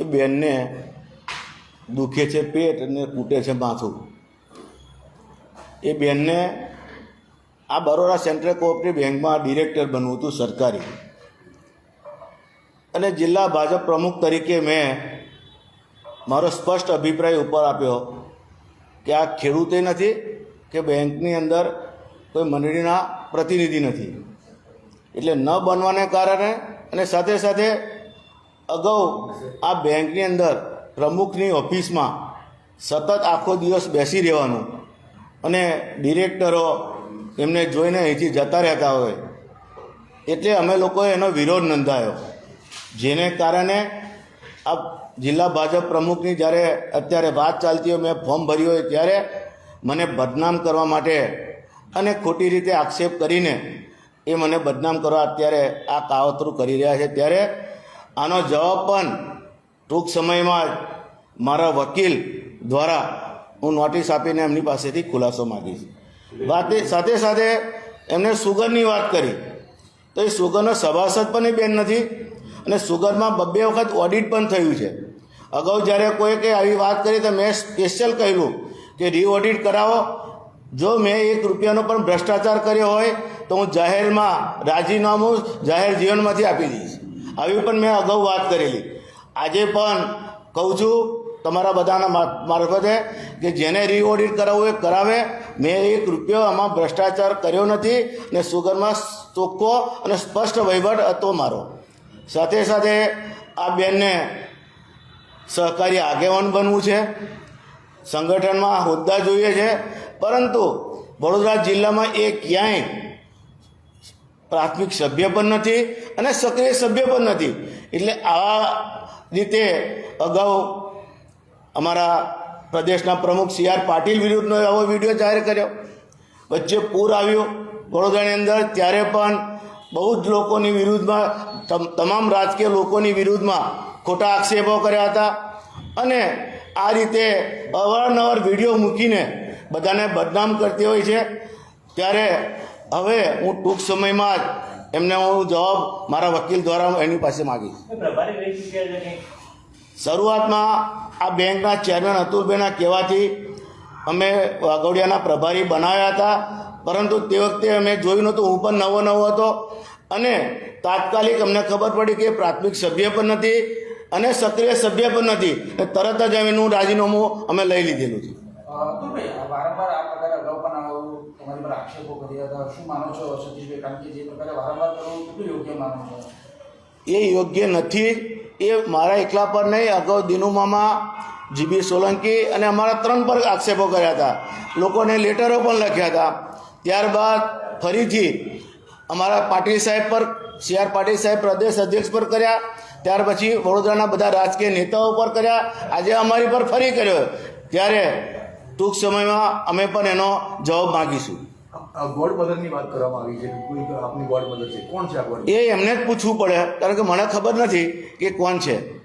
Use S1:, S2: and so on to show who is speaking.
S1: એ બેનને દુખે છે પેટ અને કૂટે છે માથું. એ બેનને આ બરોડા સેન્ટ્રલ કોઓપરેટિવ બેંકમાં ડિરેક્ટર બનવું હતું સરકારી. અને જિલ્લા ભાજપ પ્રમુખ તરીકે મેં મારો સ્પષ્ટ અભિપ્રાય ઉપર આપ્યો કે આ ખેડૂતે નથી, કે બેંકની અંદર કોઈ મંડળીના પ્રતિનિધિ નથી. એટલે ન બનવાને કારણે અને સાથે સાથે અગાઉ આ બેંકની અંદર પ્રમુખની ઓફિસમાં સતત આખો દિવસ બેસી રહેવાનું અને ડિરેક્ટરો એમને જોઈને અહીંથી જતા રહેતા હોય એટલે અમે લોકોએ એનો વિરોધ નોંધાયો. જેને કારણે આ જિલ્લા ભાજપ પ્રમુખની જ્યારે અત્યારે વાત ચાલતી હોય, મેં ફોર્મ ભર્યું હોય ત્યારે મને બદનામ કરવા માટે અને ખોટી રીતે આક્ષેપ કરીને એ મને બદનામ કરવા અત્યારે આ કાવતરું કરી રહ્યા છે. ત્યારે આનો જવાબ પણ ટૂંક સમયમાં જ મારા વકીલ દ્વારા હું નોટિસ આપીને એમની પાસેથી ખુલાસો માગીશ. વાત સાથે સાથે એમને સુગરની વાત કરી. તો એ સુગરનો સભાસદ પણ એ બેન નથી અને સુગરમાં બબ્બે વખત ઓડિટ પણ થયું છે. અગાઉ જ્યારે કોઈ કે આવી વાત કરી તો મેં સ્પેશિયલ કહ્યું કે રીઓડિટ કરાવો. જો મેં એક રૂપિયાનો પણ ભ્રષ્ટાચાર કર્યો હોય તો હું જાહેરમાં રાજીનામું જાહેર જીવનમાંથી આપી દઈશ. આવી પણ મેં અગાઉ વાત કરેલી. આજે પણ કહું છું તમારા બધાના મારફતે કે જેને રીઓડિટ કરાવવું એ કરાવે. મેં એક રૂપિયો આમાં ભ્રષ્ટાચાર કર્યો નથી ને સુગરમાં ચોખ્ખો અને સ્પષ્ટ વહીવટ હતો મારો. સાથે સાથે આ બેનને સહકારી આગેવાન બનવું છે. સંગઠનમાં હોદ્દા જોઈએ છે. પરંતુ વડોદરા જિલ્લામાં એ ક્યાંય પ્રાથમિક સભ્ય પણ નથી અને સક્રિય સભ્ય પણ નથી. એટલે આ રીતે અગાઉ અમારા પ્રદેશના પ્રમુખ સી આર પાટીલ વિરુદ્ધનો આવો વીડિયો જાહેર કર્યો. વચ્ચે પૂર આવ્યું. વડોદરાની અંદર ત્યારે પણ બહુ જ લોકોની વિરુદ્ધમાં, તમ- તમામ રાજકીય લોકોની વિરુદ્ધમાં ખોટા આક્ષેપો કર્યા હતા. અને આ રીતે અવારનવાર વીડિયો મૂકીને બધાને બદનામ કરતી હોય છે. ત્યારે હવે હું ટૂંક સમયમાં જ એમને હું જવાબ મારા વકીલ દ્વારા એની પાસે માગીશ. શરૂઆતમાં આ બેંકના ચેરમેન અતુલભાઈના કહેવાથી અમે વાઘોડિયાના પ્રભારી બનાવ્યા હતા પરંતુ તે વખતે અમે જોયું નહોતું હું પણ નવો નવો હતો અને તાત્કાલિક અમને ખબર પડી કે પ્રાથમિક સભ્ય પણ નથી અને સક્રિય સભ્ય પણ નથી. તરત જ એનું રાજીનામું અમે લઈ લીધેલું છે
S2: અતુલભાઈ આ વારંવાર આ પ્રકારે અગાઉ પણ આવું તમારી પર આક્ષેપો કર્યા હતા. શું માનો છો સતીશભાઈ? કારણ કે જે પ્રકારે વારંવાર કરવું કેટલું યોગ્ય માનો છો?
S1: એ યોગ્ય નથી. એ મારા એકલા પર નહીં, અગાઉ દિનુમામાં જીબી સોલંકી અને અમારા ત્રણ પર આક્ષેપો કર્યા હતા. લોકોને લેટરો પણ લખ્યા હતા. ત્યારબાદ ફરીથી અમારા પાટીલ સાહેબ પર, સી આર પાટીલ સાહેબ પ્રદેશ અધ્યક્ષ પર કર્યા. ત્યાર પછી વડોદરાના બધા રાજકીય નેતાઓ પર કર્યા. આજે અમારી પર ફરી કર્યો. ત્યારે ટૂંક સમયમાં અમે પણ એનો જવાબ માગીશું.
S3: ગોડ મદરની વાત કરવામાં આવી છે. કોઈ આપની ગોડ મદર છે. કોણ છે આ ગોડ?
S1: એ એમને જ પૂછવું પડે. કારણ કે મને ખબર નથી કે કોણ છે.